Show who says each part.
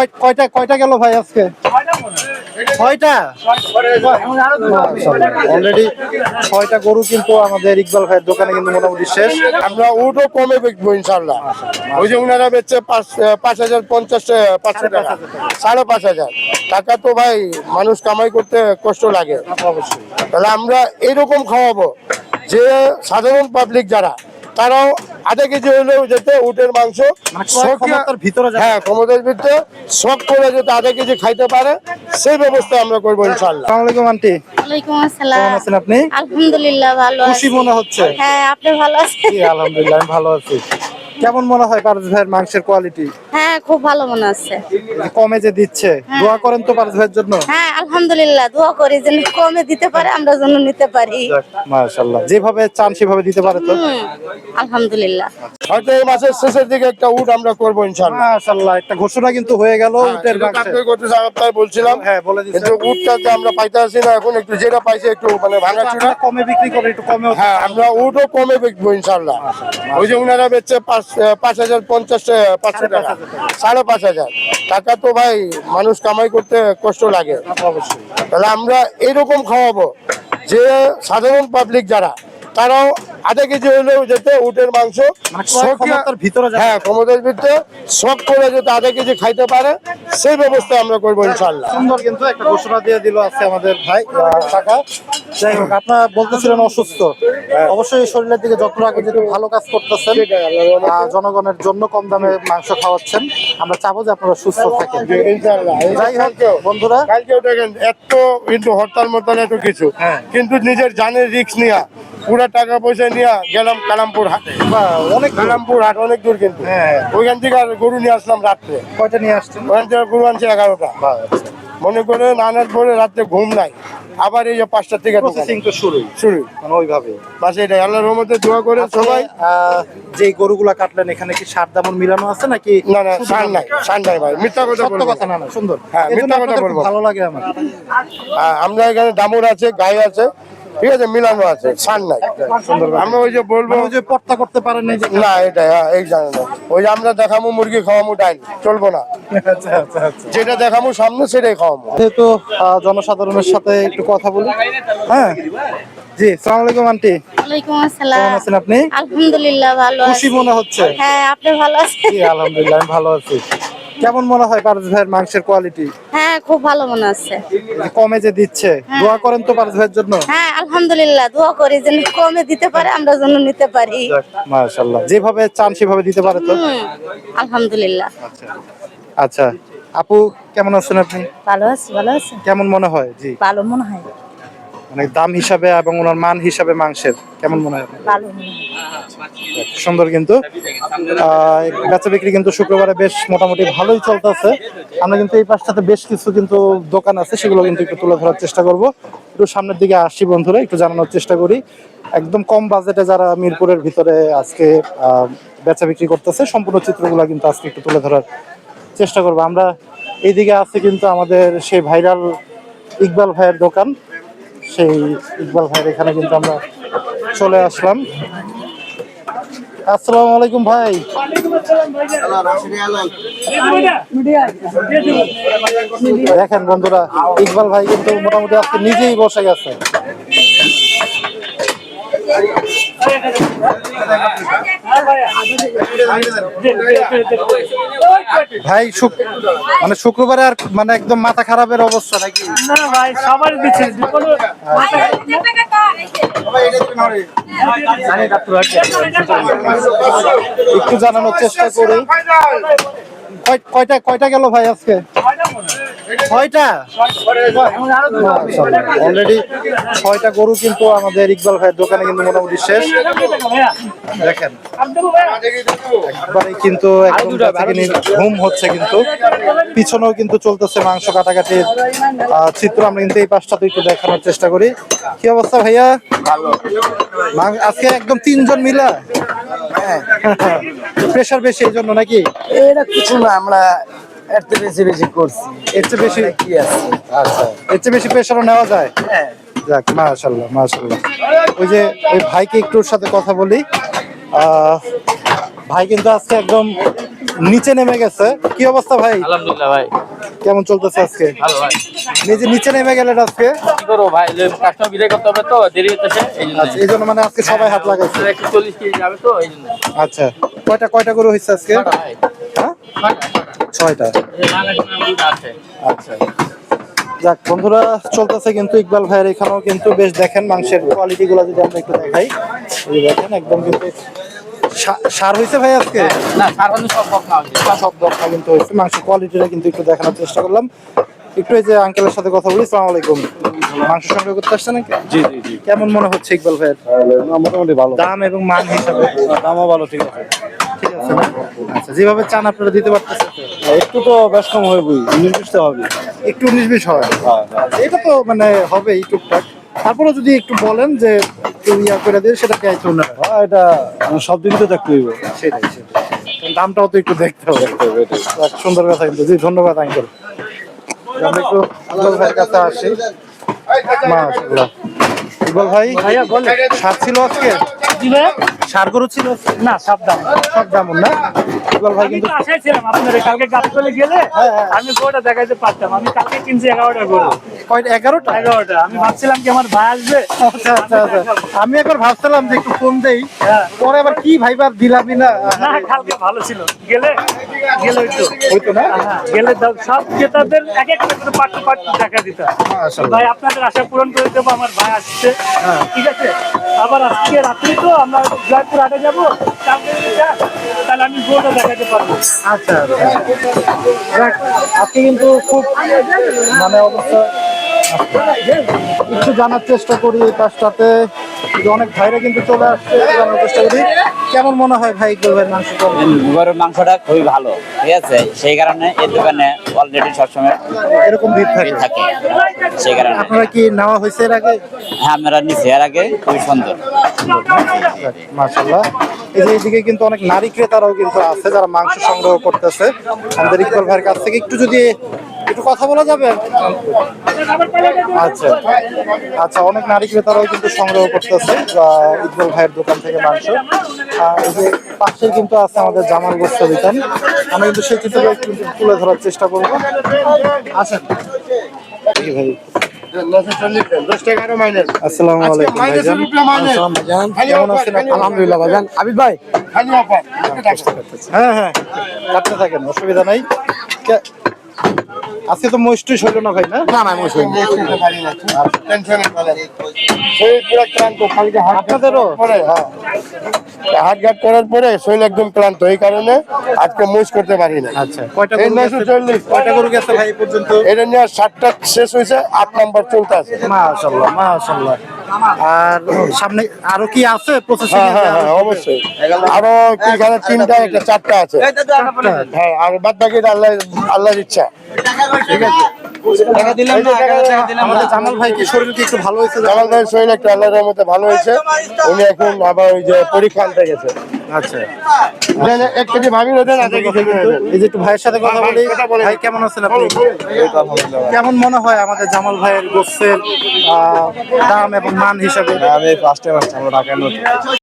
Speaker 1: কয়- কয়টা কয়টা গেল ভাই আজকে? ছয়টা? অলরেডি ছয়টা গরু কিন্তু আমাদের ইকবাল ভাইয়ের দোকানে কিন্তু মোটামুটি শেষ।
Speaker 2: আমরা উঠও কমে বিকবো ইনশাল্লাহ ওই যে বেচছে পাঁচ পাঁচ হাজার পঞ্চাশ পাঁচশো টাকা। সাড়ে পাঁচ হাজার। টাকা তো ভাই মানুষ কামাই করতে কষ্ট লাগে। তাহলে আমরা এরকম খাওয়াবো যে সাধারণ পাবলিক যারা তারাও আধা কেজি হলেও যেতে উটের মাংস
Speaker 1: মানে ভিতরে
Speaker 2: হ্যাঁ ক্ষমতার ভিতরে শখ করে যেতে আধা কেজি খাইতে পারে সেই ব্যবস্থা আমরা করব ইনশাল্লাহ
Speaker 1: আলাইকুম আন্টি।
Speaker 3: ওয়ালাইকুম আসসালাম।
Speaker 1: কেমন আছেন আপনি?
Speaker 3: আলহামদুলিল্লাহ ভালো
Speaker 1: খুশি মনে হচ্ছে?
Speaker 3: হ্যাঁ আপনি ভালো আছেন?
Speaker 1: আলহামদুলিল্লাহ আমি ভালো আছি। কেমন মনে হয় পারজ ভাইয়ের মাংসের কোয়ালিটি
Speaker 3: হ্যাঁ খুব ভালো মনে আছে
Speaker 1: কমে যে দিচ্ছে দোয়া করেন তো পারজ ভাইয়ের জন্য?
Speaker 3: হ্যাঁ আলহামদুলিল্লাহ দোয়া করি যেন কমে দিতে পারে আমরা যেন নিতে পারি।
Speaker 1: মাশাআল্লাহ। যেভাবে চান সেভাবে দিতে পারে তো?
Speaker 3: আলহামদুলিল্লাহ।
Speaker 2: হয়তো এই মাসের শেষের দিকে একটা উট আমরা করব ইনশাল্লাহ
Speaker 1: মাশাআল্লাহ একটা ঘোষণা কিন্তু হয়ে গেল
Speaker 2: হ্যাঁ,
Speaker 1: উটের
Speaker 2: করতে আপনার বলছিলাম।
Speaker 1: হ্যাঁ বলে দিচ্ছি।
Speaker 2: কিন্তু উটটাতে আমরা পাইতে আসি না এখন একটু যেটা পাইছি একটু মানে ভাঙাচোরা
Speaker 1: আমরা কমে বিক্রি করে একটু কমে
Speaker 2: হ্যাঁ আমরা উটও কমে বিকবো ইনশাল্লাহ ওই যে উনারা বেচছে পাঁচ পাঁচ হাজার পঞ্চাশ পাঁচশো টাকা। সাড়ে পাঁচ হাজার টাকা। তো ভাই মানুষ কামাই করতে কষ্ট লাগে।
Speaker 1: অবশ্যই।
Speaker 2: তাহলে আমরা এরকম খাওয়াবো যে সাধারণ পাবলিক যারা তারাও আধা কেজি হলেও যেতে উটের মাংস
Speaker 1: ভিতরে
Speaker 2: হ্যাঁ ক্ষমতার ভিতরে শখ করে যাতে আধা কেজি খাইতে পারে সেই ব্যবস্থা আমরা করব ইনশাল্লাহ
Speaker 1: সুন্দর কিন্তু একটা ঘোষণা দিয়ে দিল আছে আমাদের ভাই কাকা। যাই হোক আপনারা বলতেছিলেন অসুস্থ। অবশ্যই শরীরের দিকে যত্ন রাখে যেহেতু ভালো কাজ করতেছেন জনগণের জন্য কম দামে মাংস খাওয়াচ্ছেন। আমরা চাবো যে আপনারা সুস্থ থাকেন। যাই হোক বন্ধুরা।
Speaker 2: এত কিন্তু হরতাল মতন এত কিছু।
Speaker 1: হ্যাঁ।
Speaker 2: কিন্তু নিজের জানের রিক্স নিয়ে পুরো টাকা পয়সা নিয়ে গেলাম কালামপুর হাটে।
Speaker 1: অনেক
Speaker 2: কালামপুর হাট অনেক দূর কিন্তু।
Speaker 1: হ্যাঁ।
Speaker 2: ওইখান থেকে আর গরু নিয়ে আসলাম রাত্রে।
Speaker 1: কয়টা নিয়ে আসছেন?
Speaker 2: ওখান থেকে গরু আনছে এগারোটা।
Speaker 1: আচ্ছা।
Speaker 2: মনে করে আনার পরে রাত্রে ঘুম নাই। আবার এই যে থেকে
Speaker 1: তো শুরুই।
Speaker 2: শুরু।
Speaker 1: মানে ওইভাবে।
Speaker 2: বাস এটাই আল্লাহর রহমতে দোয়া করে সবাই।
Speaker 1: যে গরুগুলা কাটলেন এখানে কি সার দামন মিলানো আছে নাকি?
Speaker 2: না না সার নাই সার নাই ভাই মিথ্যা কথা
Speaker 1: সত্য কথা না না সুন্দর।
Speaker 2: হ্যাঁ, মিথ্যা কথা বলব।
Speaker 1: ভালো লাগে আমার।
Speaker 2: আমরা এখানে দামুর আছে গাই আছে। ঠিক আছে মিলানো আছে সার নাই।
Speaker 1: সুন্দর
Speaker 2: আমরা ওই যে বলব
Speaker 1: ওই যে পর্তা করতে পারেন
Speaker 2: না এটাই হ্যাঁ এই জানে না। ওই যে আমরা দেখামু মুরগি খাওয়ামু ডাইন। চলবো না।
Speaker 1: আচ্ছা আচ্ছা আচ্ছা।
Speaker 2: যেটা দেখামু সামনে সেটাই খাওয়ামু।
Speaker 1: যেহেতু জনসাধারণের সাথে একটু কথা বলি। হ্যাঁ। জি সালাম আলাইকুম আন্টি।
Speaker 3: ওয়ালাইকুম আসসালাম।
Speaker 1: কেমন আছেন আপনি?
Speaker 3: আলহামদুলিল্লাহ ভালো
Speaker 1: খুশি মনে হচ্ছে।
Speaker 3: হ্যাঁ আপনি ভালো আছেন?
Speaker 1: জি আলহামদুলিল্লাহ আমি ভালো আছি। কেমন মনে হয় পারস ভাইয়ের মাংসের কোয়ালিটি
Speaker 3: হ্যাঁ খুব ভালো মনে আছে
Speaker 1: কমে যে দিচ্ছে দোয়া করেন তো পারস ভাইয়ের জন্য?
Speaker 3: হ্যাঁ আলহামদুলিল্লাহ দোয়া করি যেন কমে দিতে পারে আমরা যেন নিতে পারি।
Speaker 1: মাশাআল্লাহ। যেভাবে চান সেভাবে দিতে পারে তো?
Speaker 3: আলহামদুলিল্লাহ।
Speaker 1: আচ্ছা আপু কেমন আছেন আপনি?
Speaker 3: ভালো আছি ভালো আছি।
Speaker 1: কেমন মনে হয়? জি।
Speaker 3: ভালো মনে হয়।
Speaker 1: মানে দাম হিসাবে এবং ওনার মান হিসাবে মাংসের কেমন মনে হয়
Speaker 3: ভালো মনে হয়।
Speaker 1: সুন্দর কিন্তু। বেচা বিক্রি কিন্তু শুক্রবারে বেশ মোটামুটি ভালোই চলতেছে। আমরা কিন্তু এই পাশটাতে বেশ কিছু কিন্তু দোকান আছে, সেগুলো কিন্তু একটু তুলে ধরার চেষ্টা করব। একটু সামনের দিকে আসছি বন্ধুরা, একটু জানানোর চেষ্টা করি। একদম কম বাজেটে যারা মিরপুরের ভিতরে আজকে বেচা বিক্রি করতেছে, সম্পূর্ণ চিত্রগুলো কিন্তু আজকে একটু তুলে ধরার চেষ্টা করব। আমরা এইদিকে আছে কিন্তু আমাদের সেই ভাইরাল ইকবাল ভাইয়ের দোকান। সেই ইকবাল ভাইয়ের এখানে কিন্তু আমরা চলে আসলাম। আসসালামু আলাইকুম ভাই। দেখেন বন্ধুরা ইকবাল ভাই কিন্তু মোটামুটি আজকে নিজেই বসে গেছে। ভাই শুক- মানে শুক্রবারে আর মানে একদম মাথা খারাপের অবস্থা নাকি?
Speaker 4: না ভাই সবার দিচ্ছে যে কোনো
Speaker 1: একটু জানানোর চেষ্টা করি। কয়টা কয়টা গেল ভাই আজকে? ছয়টা? অলরেডি ছয়টা গরু কিন্তু আমাদের ইকবাল ভাইয়ের দোকানে কিন্তু মোটামুটি শেষ। দেখেন একবারে কিন্তু ঘুম হচ্ছে কিন্তু। পিছনেও কিন্তু চলতেছে মাংস কাটাকাটির চিত্র আমরা কিন্তু এই পাশটাতে একটু দেখানোর চেষ্টা করি। কি অবস্থা ভাইয়া? আজকে একদম তিনজন মিলা? প্রেশার বেশি এই জন্য নাকি?
Speaker 5: এটা কিছু না আমরা এর থেকে বেশি বেশি করছি।
Speaker 1: এর চেয়ে বেশি?
Speaker 5: কি আছে?
Speaker 1: আচ্ছা। এর চেয়ে বেশি প্রেশারও নেওয়া যায়? যাক মাশাল্লাহ মাশাল্লাহ ওই যে ওই ভাইকে একটু সাথে কথা বলি। আহ, ভাই কিন্তু আজকে একদম নিচে নেমে গেছে। কি অবস্থা ভাই?
Speaker 6: আলহামদুলিল্লাহ ভাই।
Speaker 1: কেমন চলতেছে আজকে?
Speaker 6: ভালো ভাই।
Speaker 1: নিজে নিচে নেমে গেলেন আজকে?
Speaker 6: কি করব ভাই? কাস্টমার বিদায় করতে হবে তো দেরি জন্য।
Speaker 1: আচ্ছা এই জন্য মানে আজকে সবাই হাত লাগাইছে।
Speaker 6: একশো চল্লিশ কেজি যাবে তো এই জন্য।
Speaker 1: আচ্ছা কয়টা কয়টা করে হয়েছে আজকে?
Speaker 6: ভাই।
Speaker 1: হ্যাঁ? ছয়টা। আচ্ছা। যাক বন্ধুরা চলতেছে কিন্তু ইকবাল ভাইয়ের এখানেও কিন্তু বেশ দেখেন মাংসের কোয়ালিটি গুলো যদি আমরা একটু দেখাই। দেখেন একদম কিন্তু সার হয়েছে ভাই আজকে?
Speaker 6: না সারানো সব বক না
Speaker 1: সব দরকার কিন্তু হয়েছে। মাংসের কোয়ালিটিটা কিন্তু একটু দেখানোর চেষ্টা করলাম। একটু এই যে আঙ্কেলের সাথে কথা বলি সালাম আলাইকুম। মাংস সংগ্রহ করতে আসছে নাকি?
Speaker 7: জি জি জি।
Speaker 1: কেমন মনে হচ্ছে ইকবাল ভাইয়ের?
Speaker 7: মোটামুটি ভালো।
Speaker 1: দাম এবং মান হিসাবে।
Speaker 7: দামও ভালো ঠিক আছে।
Speaker 1: ঠিক আছে না আচ্ছা যেভাবে চান আপনারা দিতে পারতেছেন।
Speaker 7: একটু তো বেশ কম হবে বুঝি নির্দিষ্ট হবে।
Speaker 1: একটু উনিশ বিশ হয়
Speaker 7: হ্যাঁ। হ্যাঁ।
Speaker 1: এটা তো মানে হবেই টুকটাক। তারপরে যদি একটু বলেন যে একটু ইয়া করে দিয়ে সেটা কে না
Speaker 7: হ্যাঁ, এটা মানে সব দিন তো দেখতে হইব।
Speaker 1: সেটাই সেটাই। দামটাও তো একটু দেখতে হবে। সুন্দর কথা কিন্তু। জি ধন্যবাদ আঙ্কেল। আমরা একটু ভাইয়ের কাছে আসি। মাশাআল্লাহ। ইকবাল ভাই ছিল আজকে?
Speaker 4: জি
Speaker 1: সার গরু ছিল?
Speaker 4: না সব সাবধান
Speaker 1: সব দাম না? ইকবাল ভাই
Speaker 4: আমি
Speaker 1: কিন্তু
Speaker 4: আশায় ছিলাম আপনার কালকে গাছ গেলে আমি গোটা দেখাইতে পারতাম আমি কালকে কিনছি এগারোটা গরু
Speaker 1: কয়টা? এগারোটা?
Speaker 4: এগারোটা। আমি ভাবছিলাম কি আমার ভাই আসবে।
Speaker 1: আচ্ছা আচ্ছা আচ্ছা। আমি একবার ভাবছিলাম যে একটু ফোন দেই
Speaker 4: হ্যাঁ।
Speaker 1: পরে আবার কি ভাইবার দিলামই না।
Speaker 4: না কালকে ভালো ছিল। গেলে গেলে হইতো
Speaker 1: হইতো না?
Speaker 4: হ্যাঁ, গেলে সব ক্রেতাদের এক একটা করে দেখা ভাই আপনাদের আশা পূরণ করে দেবো আমার ভাই আসছে। ঠিক আছে? আবার আজকে রাত্রি তো আমরা জয়পুর হাটে যাব। তাহলে আমি গোটা দেখাতে পারব।
Speaker 1: আচ্ছা আচ্ছা। যাক, কিন্তু খুব মানে অবস্থা একটু জানার চেষ্টা করি এই পাশটাতে কিন্তু অনেক ভাইরা কিন্তু চলে আসছে জানার চেষ্টা করি। কেমন মনে হয় ভাই ভাইয়ের মাংস
Speaker 5: গরুর মাংসটা খুবই ভালো ঠিক আছে? সেই কারণে এই দোকানে অলরেডি সবসময়
Speaker 1: এরকম ভিড় থাকে?
Speaker 5: থাকে সেই কারণে।
Speaker 1: আপনারা কি নেওয়া হয়েছে এর আগে?
Speaker 5: হ্যাঁ আপনারা নিচে এর আগে খুবই সুন্দর।
Speaker 1: মাশাল্লাহ এইদিকে কিন্তু অনেক নারী ক্রেতারাও কিন্তু আছে যারা মাংস সংগ্রহ করতেছে। আমাদের ইকবাল ভাইয়ের কাছ থেকে একটু যদি একটু কথা বলা যাবে? আচ্ছা। আচ্ছা অনেক নারী ক্রেতারাও কিন্তু সংগ্রহ করতেছে ইকবাল ভাইয়ের দোকান থেকে মাংস। এই যে পাশে কিন্তু আছে আমাদের জামাল গোস্ত দোকান। আমি কিন্তু সেই চিত্রটা একটু তুলে ধরার চেষ্টা করব। আচ্ছা ভাই
Speaker 2: দশ টাকা আরও মাইনাস
Speaker 1: আসসালামু আলাইকুম ভাইজান কেমন আছেন?
Speaker 2: আলহামদুলিল্লাহ ভাইজান। আবিদ ভাই।
Speaker 1: হ্যাঁ হ্যাঁ কাটতে থাকেন অসুবিধা নাই। আজকে তো মহিষ্ঠুই হইল না ভাই না?
Speaker 2: না না মুসলিম টেনশন
Speaker 1: আপনাদেরও?
Speaker 2: পরে হ্যাঁ হাট ঘাট করার পরে শরীর একদম ক্লান্ত এই কারণে আজকে মুজ করতে পারি না
Speaker 1: আচ্ছা
Speaker 2: এই নয়শো চল্লিশ।
Speaker 1: কয়টা গরু গেছে ভাই পর্যন্ত?
Speaker 2: এটা নিয়ে সাতটা শেষ হয়েছে আট নাম্বার চলতে আছে।
Speaker 1: আর সামনে আরও কি আছে প্রসেসিং
Speaker 2: হ্যাঁ হ্যাঁ হ্যাঁ অবশ্যই। আরও এখানে তিনটা একটা চারটা আছে। হ্যাঁ আর বাদ আল্লাহ আল্লাহর ইচ্ছা।
Speaker 5: টাকা দিলাম না টাকা দিলাম
Speaker 1: আমাদের জামাল ভাই কি শরীর কি একটু ভালো হয়েছে?
Speaker 2: জামাল ভাইয়ের শরীর একটু আল্লাহর মধ্যে ভালো হয়েছে। উনি এখন আবার ওই যে পরীক্ষা আনতে গেছে।
Speaker 1: আচ্ছা।
Speaker 2: এক কেজি ভাবি।
Speaker 1: এই যে একটু ভাইয়ের সাথে কথা বলি
Speaker 2: কথা বলেন।
Speaker 1: ভাই কেমন আছেন আপনি? কেমন মনে হয় আমাদের জামাল ভাইয়ের গোস্তের আহ, দাম এবং মান হিসাবে?
Speaker 7: আমি ফার্স্ট টাইম আসছি আমরা ঢাকায় নতুন।